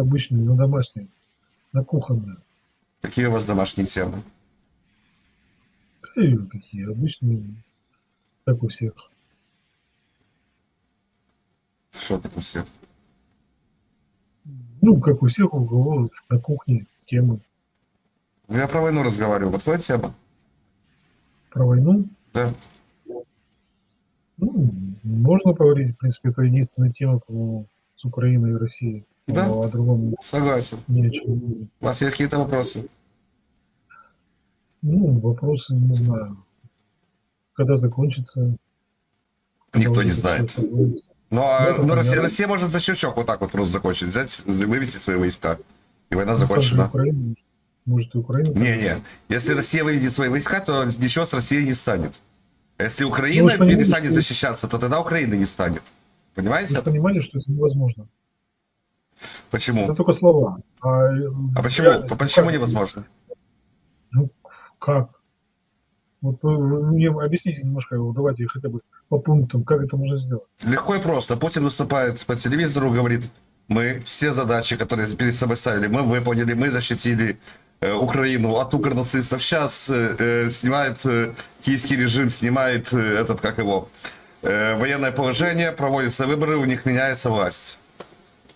обычные, на домашние, на кухонные. Какие у вас домашние темы? И такие обычные, как у всех. Что тут у всех? Ну, как у всех, у кого на кухне темы Ну, я про войну разговариваю. Вот твоя тема? про войну. Да. Ну, можно поговорить, в принципе, это единственная тема, по-моему, с Украиной и Россией. Да. О другом Согласен. не о чем говорить. У вас есть какие-то вопросы? Ну, вопросы, не знаю. Когда закончится? Никто не знает. Ну, а, ну, Россия. Россия может за щелчок вот так вот просто закончить. Взять, вывести свои войска. И война Ну, закончена. Украина, может, и Украина. там- Не-не. Если Россия выведет свои войска, то ничего с Россией не станет. А если Ну, Украина вы понимаете, перестанет что- защищаться, то тогда Украины не станет. Вы Понимаете? же понимали, что это невозможно. Почему? Это только слова. А, э, А почему? ну, Почему как? невозможно? Ну, как? Вот вы, вы мне объясните немножко, давайте хотя бы по пунктам, как это можно сделать. Легко и просто. Путин выступает по телевизору, говорит, мы все задачи, которые перед собой ставили, мы выполнили, мы защитили э, Украину от укрнацистов. Сейчас э, э, снимает э, киевский режим, снимает э, этот, как его, э, военное положение, проводятся выборы, у них меняется власть.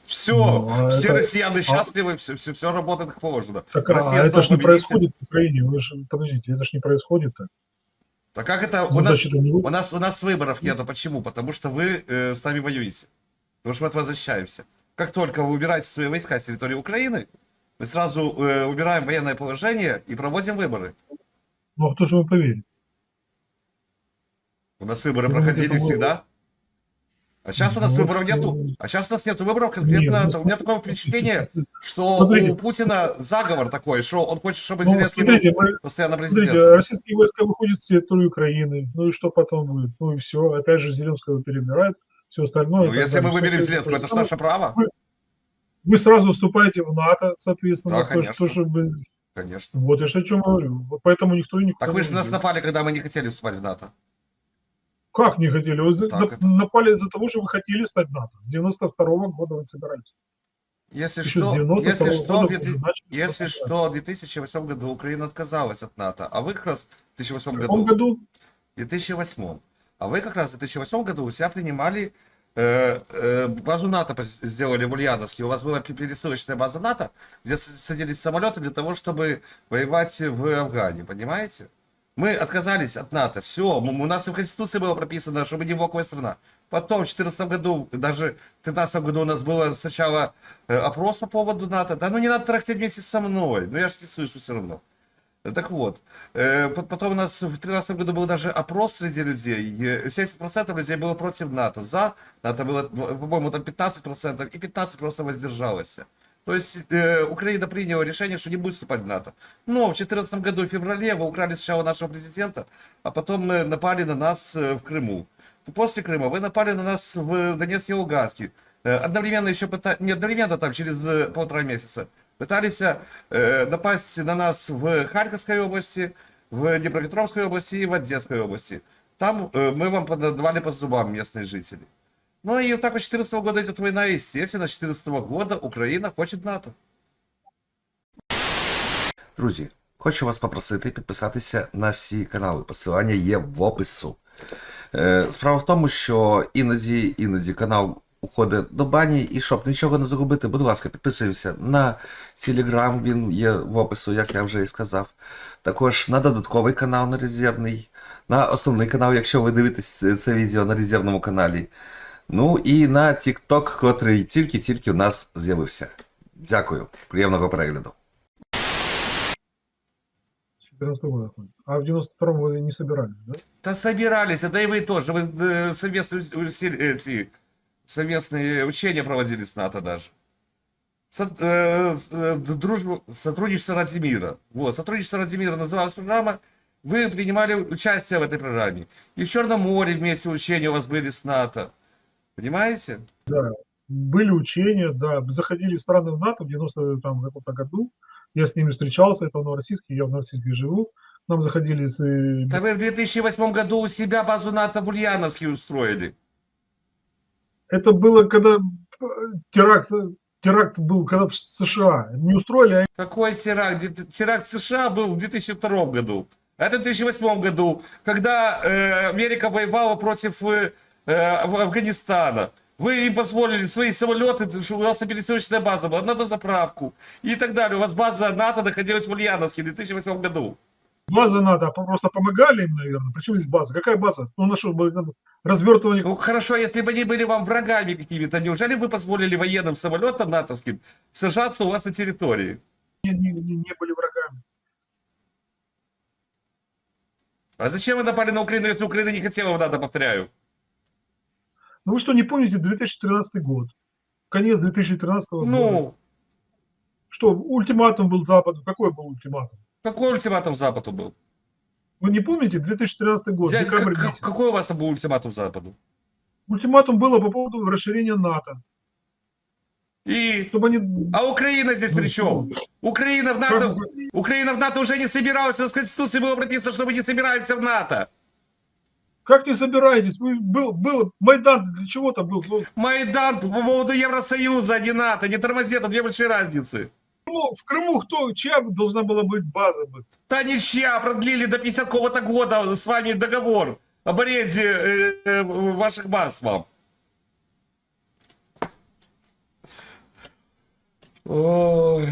Все, Ну, а все это- россияне счастливы, все, все, все работает как положено. Так, а, Россия это стала ж не происходит в Украине. Вы ж, подождите, это ж не происходит так. Так как это? У нас, у нас, у нас выборов нету. Почему? Потому что вы э, с нами воюете. Потому что мы от вас защищаемся. Как только вы убираете свои войска с территории Украины, мы сразу э, убираем военное положение и проводим выборы. Ну, а кто же вы поверит? У нас выборы Ну, проходили это всегда. А сейчас у нас Ну, выборов нету. ну, А сейчас у нас нету выборов конкретно. Нет, ну, у меня такое впечатление, что Смотрите. у Путина заговор такой, что он хочет, чтобы Ну, Зеленский смотрите, был постоянно смотрите, президентом. российские войска выходят с территории Украины. Ну и что потом будет? Ну и все. Опять же, Зеленского перебирают. Все остальное. Ну, если мы выберем то- Зеленского, то это же наше право. Вы сразу вступаете в НАТО, соответственно. Да, то, конечно. что, чтобы- Конечно. Вот я ж о чем говорю. Вот поэтому никто и никто Так не вы же нас напали, когда мы не хотели вступать в НАТО. Как не хотели? Вы Так это. напали из-за того, что вы хотели стать НАТО. С 92 года вы собирались. Если Еще что, с 92 если что, года в 2000 уже начали если что, в 2008 году Украина отказалась от НАТО, а вы как раз в 2008 В каком году, году? в 2008, а вы как раз в 2008 году у себя принимали э, э, базу НАТО сделали в Ульяновске. У вас была пе- пересылочная база НАТО, где садились самолеты для того, чтобы воевать в Афгане, понимаете? Мы отказались от НАТО, все, у нас и в Конституции было прописано, что мы не блоковая страна. Потом в 2014 году, даже в 2013 году у нас было сначала э, опрос по поводу НАТО. Да ну не надо трахтеть вместе со мной, ну я же не слышу все равно. Так вот, э, по- потом у нас в 2013 году был даже опрос среди людей. Э, 70% людей было против НАТО. За НАТО было, по-моему, там 15%, и 15% просто воздержалось. То есть э, Украина приняла решение, что не будет вступать в НАТО. Но в 2014 году, в феврале, вы украли сначала нашего президента, а потом э, напали на нас э, в Крыму. После Крыма вы напали на нас в Донецке и Луганске. Э, Одновременно еще пытались, не одновременно там, через э, полтора месяца, пытались э, напасть на нас в Харьковской области, в Днепропетровской области и в Одесской области. Там э, мы вам подавали по зубам местные жители. Ну вот так вот с 2014 года идет война, и, естественно, с 2014 года Україна хоче НАТО. Друзі, хочу вас попросити підписатися на всі канали. Посилання є в опису. Е, Справа в тому, що іноді, іноді канал уходить до бані, і щоб нічого не загубити, будь ласка, підписуємося на Телеграм, він є в опису, як я вже і сказав. Також на додатковий канал на резервний, на основний канал, якщо ви дивитесь це відео на резервному каналі. Ну і на TikTok, котрий тільки-тільки у нас з'явився. Дякую, приємного перегляду. С 14 года. А в 92 вы не собирались, да? Да собирались, да и вы тоже. Вы э, совместные, уси- эти, совместные учения проводили с НАТО даже. Со- э, э, дружбу, сотрудничество ради мира. Вот, сотрудничество ради мира называлась программа. Вы принимали участие в этой программе. И в Черном море вместе учения у вас были с НАТО. Понимаете? Были учения, да. Заходили в страны в НАТО в 90 там, каком-то году. Я с ними встречался, это в Новороссийске, я в Новороссийске живу. Нам заходили с... э, Да вы в 2008 году у себя базу НАТО в Ульяновске устроили. Это было, когда э, теракт, теракт был когда в США. Не устроили, а Какой теракт? Теракт в США был в 2002 году. А Это в 2008 году, когда э, Америка воевала против э, э, Афганистана. Вы им позволили свои самолеты, что у вас пересылочная база была, на дозаправку и так далее. У вас база НАТО находилась в Ульяновске в 2008 году. база надо, а просто помогали им, наверное. Причем здесь база? Какая база? Ну, на что, надо развертывание Ну хорошо, если бы они были вам врагами какими-то, неужели вы позволили военным самолетам натовским сажаться у вас на территории? не, не- не- не были врагами. А зачем вы напали на Украину, если Украина не хотела в НАТО, повторяю? Ну вы что, не помните 2013 год? Конец 2013 года. Ну, Что, ультиматум был Западу? Какой был ультиматум? какой ультиматум Западу был? Вы не помните 2013 год, Я- декабрь как- месяц? какой у вас был ультиматум Западу? Ультиматум было по поводу расширения НАТО. И... Чтобы они... А Украина здесь при чем? Украина в НАТО... Как- Украина в НАТО уже не собиралась, у нас в Конституции было прописано, что мы не собираемся в НАТО. Как не собираетесь? Вы, был, был Майдан для чего-то был. Ну, Майдан по поводу Евросоюза, а не НАТО, не тормози, это две большие разницы. В Крыму, в Крыму кто, чья должна была быть база? быть? Та ничья продлили до 50 какого-то года с вами договор об аренде э, э, ваших баз вам. Ой.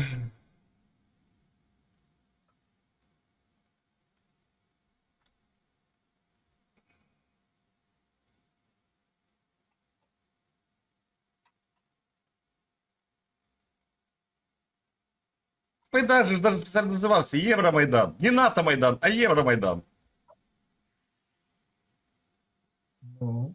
Майдан же даже специально назывался Евромайдан. Не НАТО-майдан, а Евромайдан. Ну,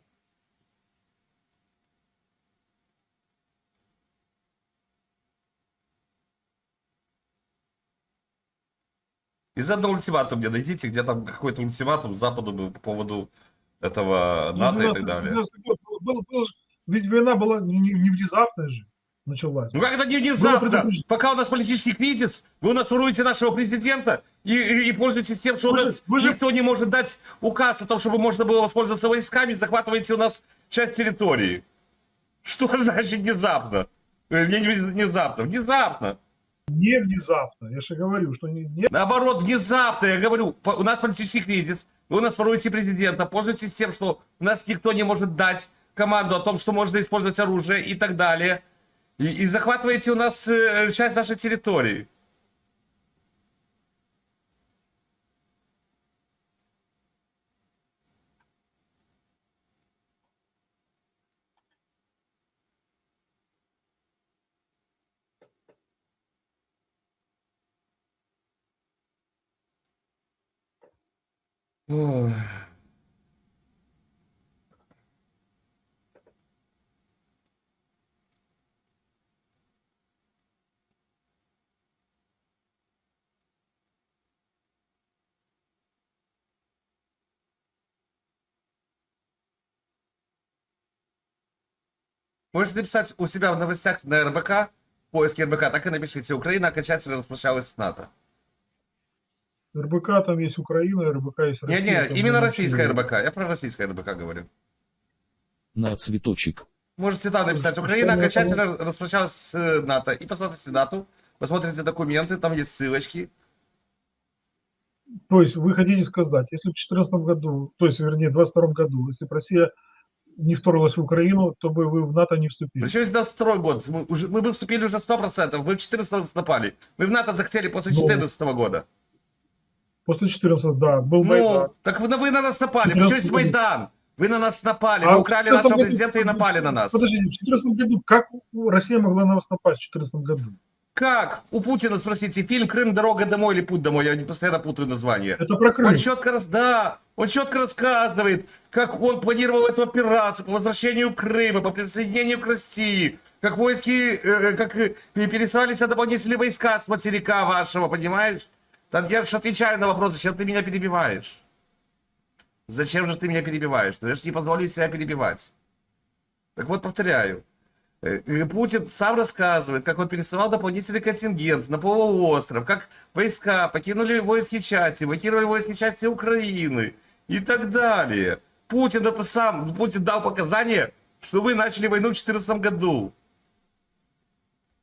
И заодно ультиматум мне найдите, где там какой-то ультиматум Западу был по поводу этого НАТО и так 12 далее. 12 год был- был- был ведь война была не- не внезапная же началась. Ну как это не внезапно? Пока у нас политический кризис, вы у нас воруете нашего президента и, и- и пользуетесь тем, что Вы у же- нас вы же- никто не может дать указ о том, чтобы можно было воспользоваться войсками, захватываете у нас часть территории. Что значит внезапно? Э, Не, не внезапно, внезапно. Не внезапно. Я же говорю, что не, не- Наоборот, внезапно, я говорю, у нас политический кризис, вы у нас воруете президента, пользуетесь тем, что у нас никто не может дать команду о том, что можно использовать оружие и так далее. И, и захватываете у нас э, часть нашей территории. Ой. Можете написать у себя в новостях на РБК, в поиске РБК, так и напишите. Украина окончательно распрощалась с НАТО. РБК там есть Украина, РБК есть Россия. Не-не, именно российская. РБК. Я про российское РБК говорю. на цветочек. Можете там написать. Украина окончательно распрощалась с э, НАТО. И посмотрите дату, посмотрите документы, там есть ссылочки. То есть вы хотите сказать, если в 2014 году, то есть, вернее, в 2022 году, если бы Россия не вторглась в Украину, то бы вы в НАТО не вступили. Причем здесь 22 год. Мы, уже, мы бы вступили уже 100%. Вы в 14 напали. Мы в НАТО захотели после Ну. 14 года. После 14 да, был Ну, Майдан. так вы, вы на нас напали. 14 Причем году. Майдан? Вы на нас напали. А Вы украли 14 нашего году- президента и напали на нас. Подождите, в 2014 году, как Россия могла на вас напасть в 2014 году? Как? У Путина спросите, фильм «Крым. Дорога домой» или «Путь домой»? Я постоянно путаю название. Это про Крым. Он четко, рас... да, он четко рассказывает, как он планировал эту операцию по возвращению Крыма, по присоединению к России, как войски, э, как э, пересылались дополнительные войска с материка вашего, понимаешь? Там я же отвечаю на вопрос, зачем ты меня перебиваешь? Зачем же ты меня перебиваешь? Ну, я же не позволю себя перебивать. Так вот, повторяю. Э, Путин сам рассказывает, как он пересылал дополнительный контингент на полуостров, как войска покинули воинские части, блокировали воинские части Украины и так далее. Путин это сам, Путин дал показания, что вы начали войну в 2014 году.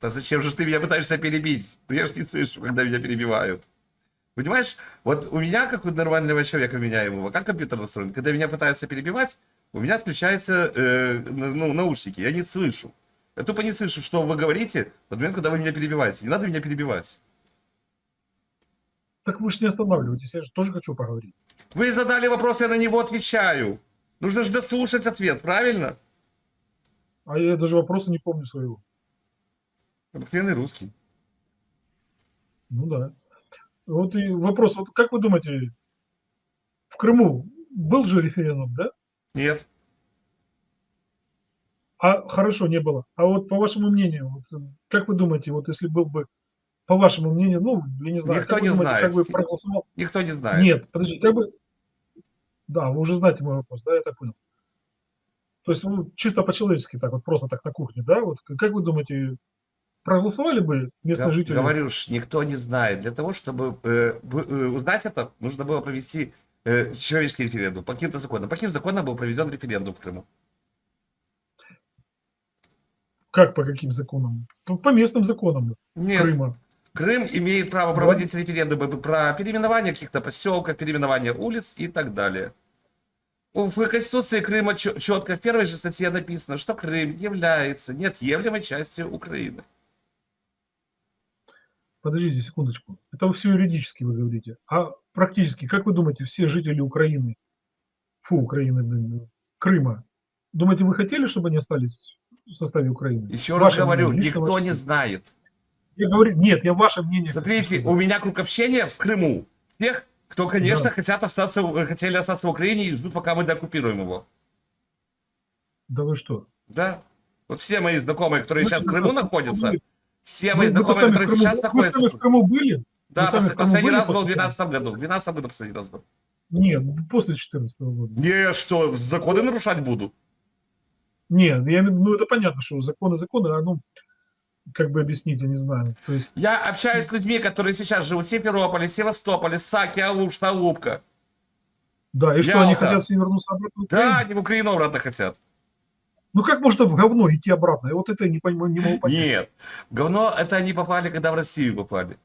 Да зачем же ты меня пытаешься перебить? Ну я же не слышу, когда меня перебивают. Понимаешь, вот у меня, как у нормального человека меняемого, как компьютер настроен, когда меня пытаются перебивать, у меня отключаются э, ну, наушники, я не слышу. Я тупо не слышу, что вы говорите в момент, когда вы меня перебиваете. Не надо меня перебивать. Так вы же не останавливайтесь, я же тоже хочу поговорить. Вы задали вопрос, я на него отвечаю. Нужно же дослушать ответ, правильно? А я даже вопроса не помню своего. Обыкновенный русский. Ну да. Вот и вопрос, вот как вы думаете, в Крыму был же референдум, да? Нет. А хорошо, не было. А вот по вашему мнению, вот, э, как вы думаете, вот если был бы, по вашему мнению, ну, я не знаю, Никто как не думаете, как знает. бы проголосовал? Никто не знает. Нет, подожди, как бы... Да, вы уже знаете мой вопрос, да, я так понял. То есть ну, чисто по-человечески так, вот просто так на кухне, да? Вот как вы думаете, проголосовали бы местные Га- жители? Говорю ж, никто не знает. Для того, чтобы э, э, узнать это, нужно было провести э, человеческий референдум. По каким-то законам. По каким законам был проведен референдум в Крыму? Как по каким законам? По, местным законам Нет. Крыма. Крым имеет право Да. проводить референдумы про переименование каких-то поселков, переименование улиц и так далее. В Конституции Крыма четко в первой же статье написано, что Крым является неотъемлемой частью Украины. Подождите секундочку. Это все юридически вы говорите. А практически, как вы думаете, все жители Украины, фу, Украины, блин, Крыма, думаете, вы хотели, чтобы они остались в составе Украины? Еще раз говорю, мнение, никто ваше не знает. Я говорю, нет, я ваше мнение. Смотрите, у меня круг общения в Крыму. Тех, кто, конечно, Да. хотят остаться, хотели остаться в Украине и ждут, пока мы дооккупируем его. Да вы что? Да. Вот все мои знакомые, которые Вы сейчас в что, Крыму вы- находятся, вы- все вы- мои вы знакомые, сами которые Крыму- сейчас Вы сами находятся... в Крыму были? Да, Вы сами пос- Крыму последний были раз был в после 2012 году. В 2012 году последний раз был. Нет, после 2014 года. Не, что, законы нарушать буду? Нет, я, ну это понятно, что законы законы, а ну, как бы объяснить, я не знаю. То есть, Я общаюсь с людьми, которые сейчас живут в Симферополе, Севастополе, Саки, Алуш, Талупка. да, и что, они Ялта. хотят все вернуться обратно в Да, Украину? они в Украину обратно хотят. Ну как можно в говно идти обратно? Я вот это не, понимаю, не могу понять. Нет. Говно это они попали, когда в Россию попали.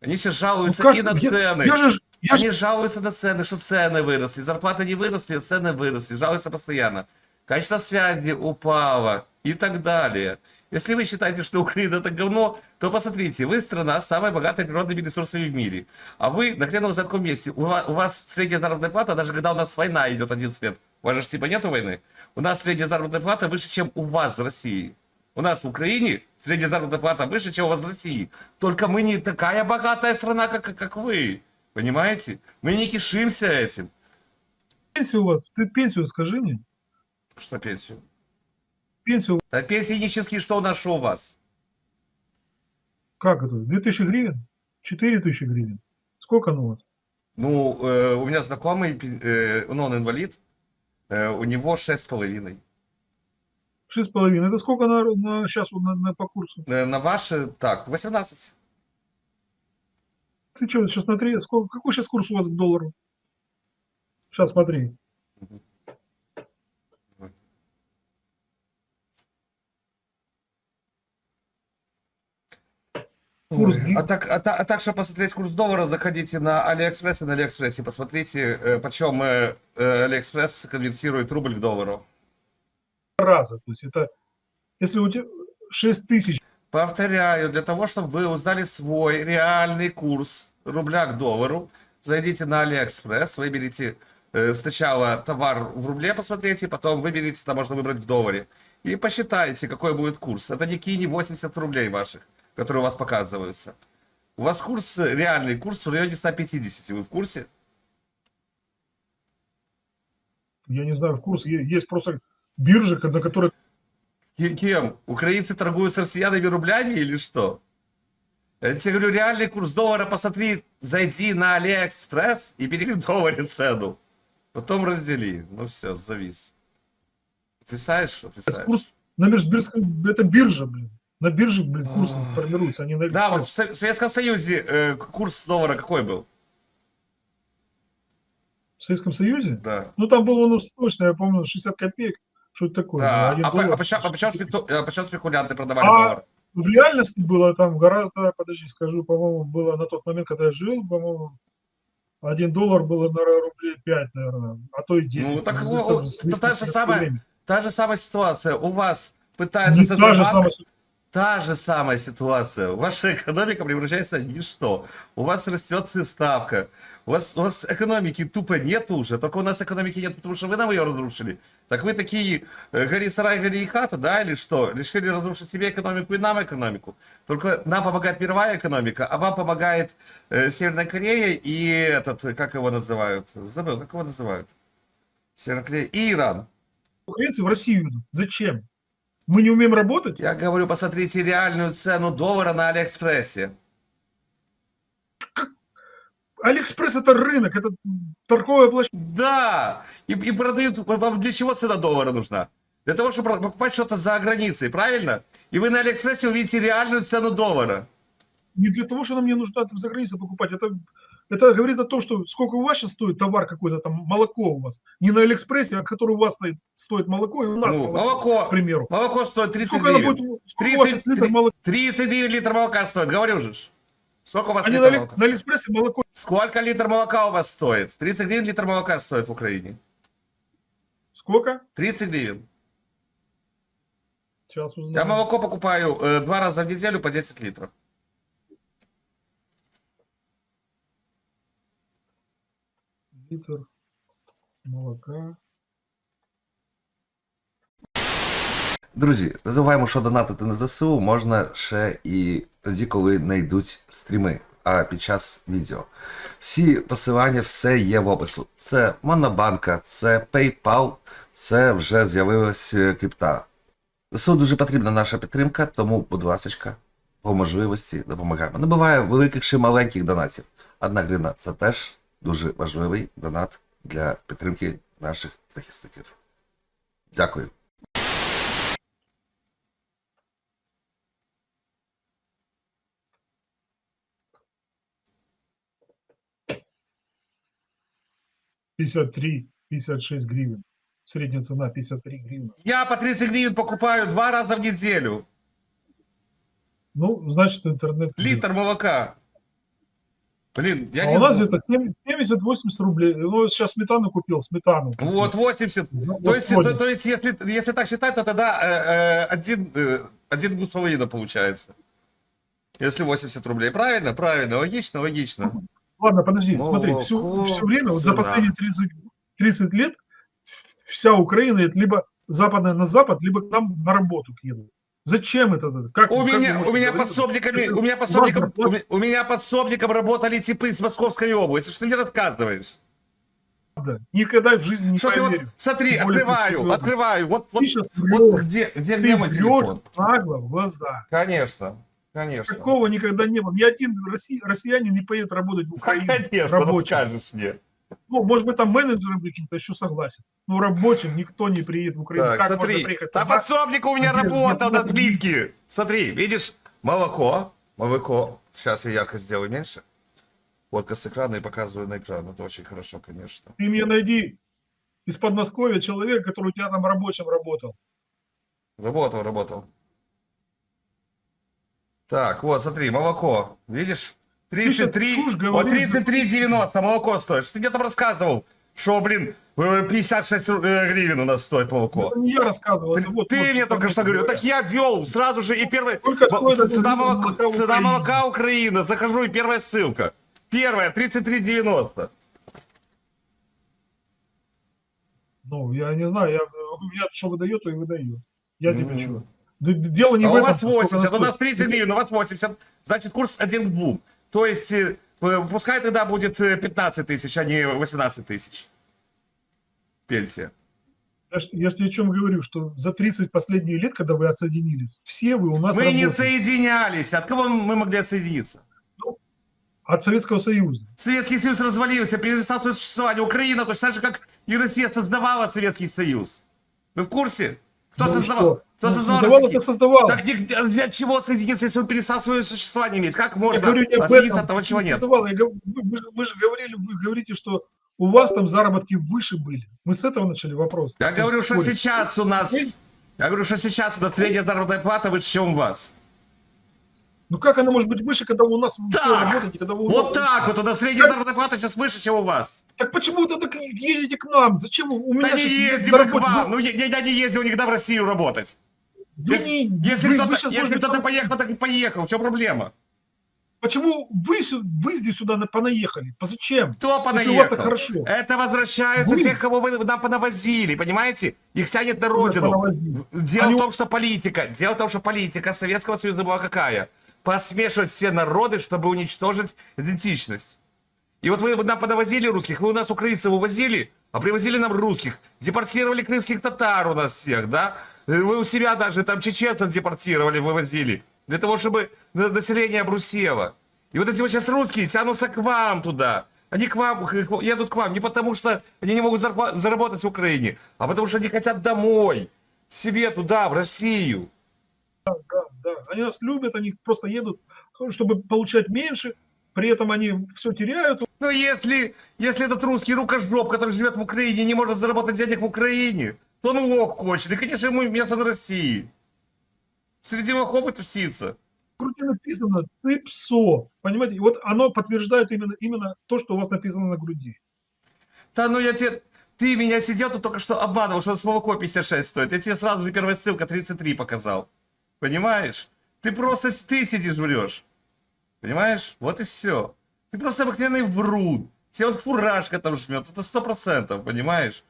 Они сейчас Ну жалуются как? и на Я- цены. Я же, я же Они жалуются на цены, что цены выросли, зарплаты не выросли, а цены выросли, жалуются постоянно. Качество связи упало и так далее. Если вы считаете, что Украина это говно, то посмотрите, вы страна с самой богатой природными ресурсами в мире. А вы на хреновом задком месте. У вас, у вас средняя заработная плата, даже когда у нас война идет один цвет. У вас же типа нету войны. У нас средняя заработная плата выше, чем у вас в России. У нас в Украине средняя заработная плата выше, чем у вас в России. Только мы не такая богатая страна, как, как вы. Понимаете? Мы не кишимся этим. пенсию у вас, ты пенсию скажи мне. Что пенсию? Пенсию Да пенсии нищенские, что у вас? как это? 2000 гривен? 4000 гривен? Сколько оно у вас? Ну, э, у меня знакомый, э, ну, он инвалид, э, у него шесть с половиной. Шесть с половиной. Это сколько на, на сейчас вот на, на- по курсу? Э, на ваши, так, 18. Ты что, сейчас смотри, сколько, какой сейчас курс у вас к доллару? Сейчас смотри. Курс Ой, а, так, а, а так, чтобы посмотреть курс доллара, заходите на Алиэкспресс и на Алиэкспрессе, посмотрите, э, почем э, э, Алиэкспресс конвертирует рубль к доллару. раза. То есть это, если у тебя 6 тысяч, Повторяю, для того, чтобы вы узнали свой реальный курс рубля к доллару, зайдите на Алиэкспресс, выберите э, сначала товар в рубле, посмотрите, потом выберите, там можно выбрать в долларе. И посчитайте, какой будет курс. Это не кини 80 рублей ваших, которые у вас показываются. У вас курс, реальный курс в районе 150, вы в курсе? я не знаю, курс, е- есть просто биржи, на которых Ки- Кем? Украинцы торгуют с россиянами рублями или что? Я тебе говорю, реальный курс доллара, посмотри, зайди на Алиэкспресс и бери в долларе цену. Потом раздели. Ну все, завис. Отвисаешь? Отвисаешь. курс на Межбирском, это биржа, блин. На бирже, блин, курсы формируются, они на Да, вот в Советском Союзе э, курс доллара какой был? В Советском Союзе? Да. Ну, там было, ну, точно, я помню, 60 копеек, что это такое? Да. А, по- доллар. а почем, а спеку- а почем спекулянты продавали А, доллар? в реальности было там гораздо, подожди, скажу, по-моему, было на тот момент, когда я жил, по-моему, один доллар было, наверное, рублей 5, наверное, а то и 10. Ну, так, Ну, о, там это та же самая, та же самая ситуация. У вас пытается Не та же Центробанк- самая ситуация. Та же самая ситуация. Ваша экономика превращается в ничто. У вас растет ставка. У вас, у вас экономики тупо нет уже. Только у нас экономики нет, потому что вы нам ее разрушили. Так вы такие э, гори сарай, гори и хата, да, или что? Решили разрушить себе экономику и нам экономику. Только нам помогает мировая экономика, а вам помогает э, Северная Корея и этот, как его называют? Забыл, как его называют? Северная Корея и Иран. Украинцы в Россию идут. Зачем? Мы не умеем работать? Я говорю, посмотрите реальную цену доллара на Алиэкспрессе. Алиэкспресс это рынок, это торговая площадка. Да, и, и продают, вам для чего цена доллара нужна? Для того, чтобы покупать что-то за границей, правильно? И вы на Алиэкспрессе увидите реальную цену доллара. Не для того, что нам не нужно там за границей покупать. Это, это говорит о том, что сколько у вас сейчас стоит товар какой-то, там молоко у вас. Не на Алиэкспрессе, а который у вас стоит, стоит молоко, и у нас Ну, молоко, молоко. к примеру. Молоко стоит 30 Сколько, гривен. будет, сколько у вас 30, сейчас литр молока? 30 гривен литр молока стоит, говорю же. Сколько у вас А на, литр Али- молока? на Алиэкспрессе молоко. Сколько литр молока у вас стоит? 30 гривен литр молока стоит в Украине. Сколько? 30 гривен. Сейчас узнаем. Я молоко покупаю э, два раза в неделю по 10 литров. Литр молока. Друзі, не забуваємо, що донатити на ЗСУ можна ще і тоді, коли не йдуть стріми, а під час відео. Всі посилання, все є в опису. Це Монобанка, це PayPal, це вже з'явилась е, крипта. ЗСУ дуже потрібна наша підтримка, тому, будь ласка, по можливості допомагаємо. Не буває великих чи маленьких донатів. Одна гривна це теж дуже важливий донат для підтримки наших захисників. Дякую. пятьдесят три, пятьдесят шесть гривен. Средняя цена 53 гривны. Я по 30 гривен покупаю два раза в неделю. Ну, значит, интернет. Литр молока. Блин, я а не у нас где-то 70-80 рублей. Ну, сейчас сметану купил, сметану. Вот, 80. Ну, То вот есть, то, то есть если, если так считать, то тогда э, э, один, э, один гус половина получается. Если 80 рублей. Правильно? Правильно. Логично, логично. Ладно, подожди, Молоко, смотри, все, все время, вот за последние 30, 30 лет вся Украина, это либо западная на запад, либо к нам на работу едут. Зачем это? Как, У как меня, у меня говорить, подсобниками, у меня подсобником, у у меня подсобником работали типы из Московской области. Что ты мне рассказываешь? Никогда в жизни не Что ты вот, поверю. смотри, более, открываю, ты открываю. Вот, вот, Ты вот где, где, ты где мой телефон? нагло в глаза. Конечно, конечно. Такого никогда не было. Ни один росси- россиянин не поедет работать в Украину. Конечно, ну рабочим. скажешь мне. Ну, может быть, там менеджером каким-то еще согласен. Но рабочим никто не приедет в Украину. Так, как смотри, приехать там туда? подсобник у меня работал на плитке. Смотри, видишь, молоко, молоко. Сейчас я яркость сделаю меньше. Фотка с экрана и показываю на экран. Это очень хорошо, конечно. Ты мне найди из Подмосковья человека, который у тебя там рабочим работал. Работал, работал. Так, вот, смотри, молоко. Видишь? Сейчас 33, чушь вот говоришь. 33,90 молоко стоит. Что ты мне там рассказывал? Что, блин, э, 56 ру- э, гривен у нас стоит молоко. Это не я рассказывал. Ты, это вот, ты вот, мне только что говорил. Так я ввел сразу же и один Цена молока, цена молока Украина. Захожу и первая ссылка. Первая, 33,90. Ну, я не знаю, я, у меня что выдает, то и выдает. Я тебе Мгм. что? Дело не А в у этом. вас сколько она 80, у нас стоит. 30 гривен, у вас 80. Значит, курс 1 к 2. То есть, э, э, пускай тогда будет э, 15 тысяч, а не 18 тысяч. Пенсия. Я, я ж тебе о чем говорю, что за 30 последних лет, когда вы отсоединились, все вы у нас Мы не работали. соединялись. От кого мы могли отсоединиться? от Советского Союза. Советский Союз развалился, перестал свое существование. Украина точно так же, как и Россия, создавала Советский Союз. Вы в курсе? Кто Ну создавал? что? Кто Ну, создавал создавал, это создавал. Так ни- для чего соединиться, если он перестал свое существование иметь? Как Я можно говорю не об отсоединиться от того, чего нет? Создавал. Я вы, вы же- вы же говорили, вы говорите, что у вас там заработки выше были. Мы с этого начали вопрос. Я То есть говорю, что сейчас у нас... Я говорю, что сейчас у нас средняя заработная плата выше, чем у вас. Ну как она может быть выше, когда у нас все Так, работаете, когда вы Вот нас- так вот, у нас средняя заработная плата сейчас выше, чем у вас. Так почему вы тогда едете к нам? Зачем у меня Да не ездим к вам. Ну, я, я не ездил никогда в Россию работать. Вы Если, не- если вы- кто-то, если кто-то там- поехал, так и поехал. В чем проблема? Почему вы, вы здесь сюда на- понаехали? По зачем? Кто Если у вас понаехал? так хорошо. Это возвращаются Вы? тех, кого вы нам понавозили, понимаете? Их тянет на родину. Дело Они- в том, что политика, дело в том, что политика Советского Союза была какая? Посмешивать все народы, чтобы уничтожить идентичность. И вот вы нам понавозили русских, вы у нас украинцев увозили, а привозили нам русских. Депортировали крымских татар у нас всех, да? Э, Вы у себя даже там чеченцев депортировали, вывозили. Для того, чтобы на- население обрусело. И вот эти вот сейчас русские тянутся к вам туда. Они к вам, едут к вам не потому, что они не могут заработать в Украине, а потому что они хотят домой, к себе туда, в Россию. Да, да. Они нас любят, они просто едут, чтобы получать меньше, при этом они все теряют. Но если, если этот русский рукожоп, который живет в Украине, не может заработать денег в Украине, то он лох хочет. И, конечно, ему место на России. Среди лохов и тусится. Груди написано «ты псо». Понимаете? И вот оно подтверждает именно, именно то, что у вас написано на груди. Да ну я тебе... Ты меня сидел тут только что обманывал, что молоко 56 стоит. Я тебе сразу же первая ссылка 33 показал. Понимаешь? Ты просто ты сидишь врешь. Понимаешь? Вот и все. Ты просто обыкновенный врун. Тебе вот фуражка там жмет. Это сто процентов, понимаешь?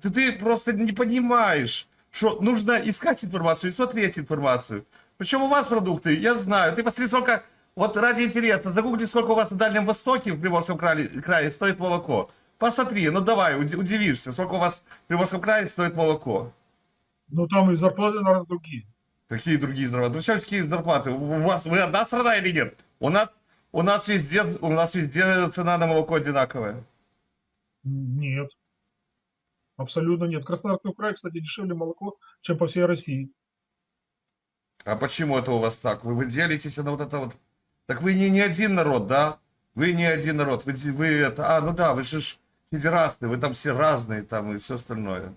Ты, ты просто не понимаешь, что нужно искать информацию и смотреть информацию. Причем у вас продукты, я знаю. Ты посмотри, сколько... Вот ради интереса, загугли, сколько у вас на Дальнем Востоке, в Приморском крае, крае стоит молоко. Посмотри, ну давай, уди- удивишься, сколько у вас в Приморском крае стоит молоко. Но там и зарплаты, наверное, другие. Какие другие зарплаты? Ну, сейчас какие зарплаты? У у вас, вы одна страна или нет? У нас, у нас везде, у нас везде цена на молоко одинаковая. Нет. Абсолютно нет. В Краснодарском крае, кстати, дешевле молоко, чем по всей России. А почему это у вас так? Вы, вы делитесь на вот это вот... Так вы не, не один народ, да? Вы не один народ. Вы, вы это... А, ну да, вы же ж федерасты, вы там все разные там и все остальное.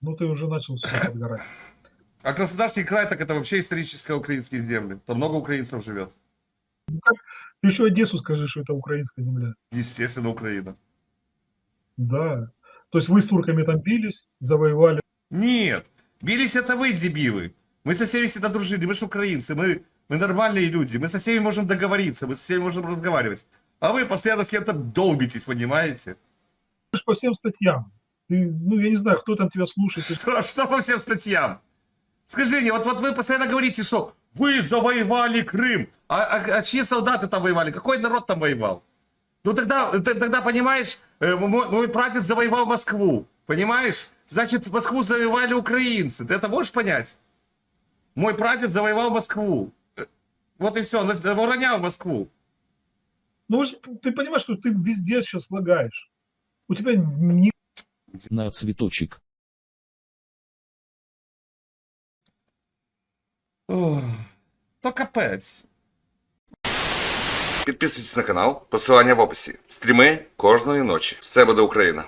Ну, ты уже начал все подгорать. А Краснодарский край, так это вообще исторические украинские земли. Там много украинцев живет. Ты еще Одессу скажи, что это украинская земля. Естественно, Украина. Да. То есть вы с турками там бились, завоевали. Нет, бились это вы, дебилы. Мы со всеми всегда дружили, мы же украинцы, мы, мы нормальные люди, мы со всеми можем договориться, мы со всеми можем разговаривать. А вы постоянно с кем-то долбитесь, понимаете? По всем статьям. Ты, ну, я не знаю, кто там тебя слушает. Что, что по всем статьям? Скажи мне, вот, вот вы постоянно говорите, что вы завоевали Крым. А, а- а чьи солдаты там воевали? Какой народ там воевал? Ну тогда, тогда понимаешь, мой, мой прадед завоевал Москву. Понимаешь? Значит, Москву завоевали украинцы. Ты это можешь понять? Мой прадед завоевал Москву. Э, Вот и все, он уронял Москву. Ну, ты понимаешь, что ты везде сейчас лагаешь. У тебя не На цветочек. Ох, То капець. Підписуйтесь на канал, посилання в описі. Стріми кожної ночі. Все буде Україна.